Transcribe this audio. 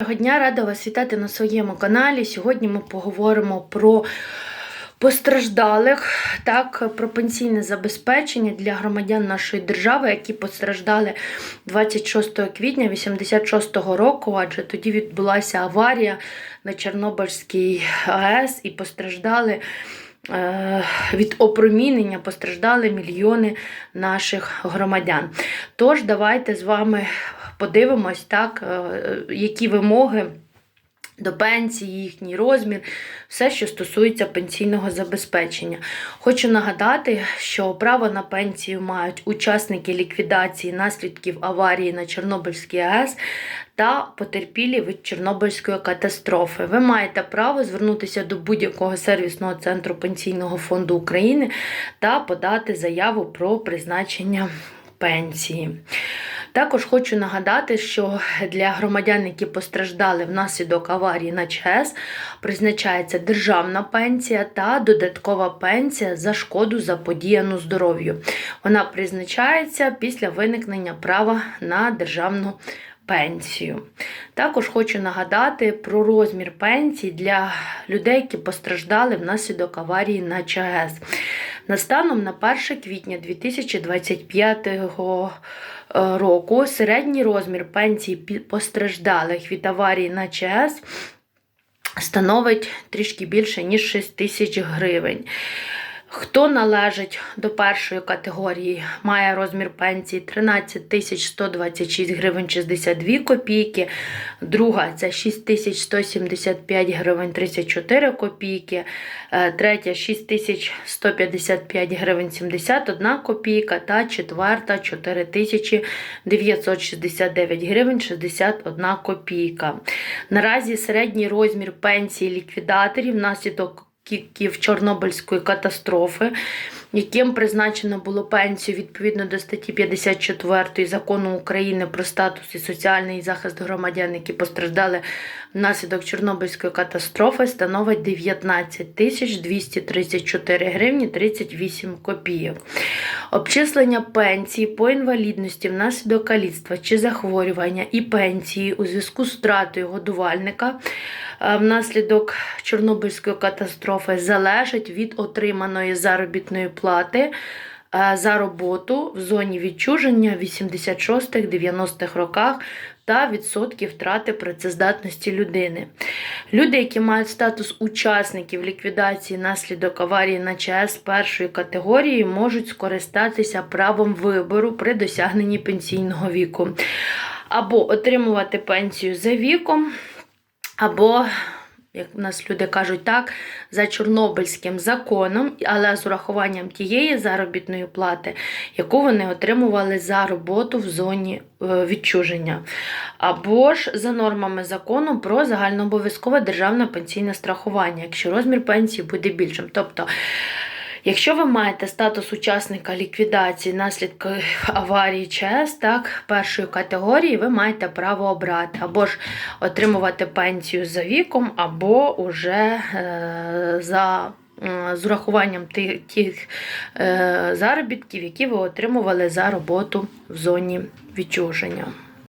Доброго дня, рада вас вітати на своєму каналі. Сьогодні ми поговоримо про постраждалих, так, про пенсійне забезпечення для громадян нашої держави, які постраждали 26 квітня 86-го року, адже тоді відбулася аварія на Чорнобильській АЕС і постраждали. е, Від опромінення постраждали мільйони наших громадян. Тож, давайте з вами подивимось, так, е, які вимоги до пенсії, їхній розмір, все, що стосується пенсійного забезпечення. Хочу нагадати, що право на пенсію мають учасники ліквідації наслідків аварії на Чорнобильській АЕС та потерпілі від Чорнобильської катастрофи. Ви маєте право звернутися до будь-якого сервісного центру Пенсійного фонду України та подати заяву про призначення пенсії. Також хочу нагадати, що для громадян, які постраждали внаслідок аварії на ЧАЕС, призначається державна пенсія та додаткова пенсія за шкоду заподіяну здоров'ю. Вона призначається після виникнення права на державну пенсію. Також хочу нагадати про розмір пенсії для людей, які постраждали внаслідок аварії на ЧАЕС. Настаном на 1 квітня 2025 року середній розмір пенсії постраждалих від аварії на ЧАЕС становить трішки більше, ніж 6 тисяч гривень. Хто належить до першої категорії, має розмір пенсії 13 тисяч 126 гривень 62 копійки, друга це 6 тисяч 175 гривень 34 копійки, е, третя 6 тисяч 155 гривень 71 копійка. Та четверта 4 тисячі 969 гривень 61 копійка. Наразі середній розмір пенсії ліквідаторів внаслідок наслідків Чорнобильської катастрофи, яким призначено було пенсію відповідно до статті 54 закону України про статус і соціальний захист громадян, які постраждали внаслідок Чорнобильської катастрофи, становить 19 тисяч 234 гривні 38 копійок. Обчислення пенсії по інвалідності внаслідок каліцтва чи захворювання і пенсії у зв'язку з втратою годувальника е, внаслідок Чорнобильської катастрофи залежить від отриманої заробітної плати е, за роботу в зоні відчуження в 86-90-х роках та відсотки втрати працездатності людини. Люди, які мають статус учасників ліквідації наслідок аварії на ЧАЕС першої категорії, можуть скористатися правом вибору при досягненні пенсійного віку, або отримувати пенсію за віком, або як в нас люди кажуть так, за Чорнобильським законом, але з урахуванням тієї заробітної плати, яку вони отримували за роботу в зоні е, відчуження, або ж за нормами закону про загальнообов'язкове державне пенсійне страхування, якщо розмір пенсії буде більшим. Тобто, Якщо ви маєте статус учасника ліквідації наслідків аварії ЧАЕС, так, першої категорії, ви маєте право обрати або ж отримувати пенсію за віком, або уже е, за з урахуванням тих, тих е, заробітків, які ви отримували за роботу в зоні відчуження.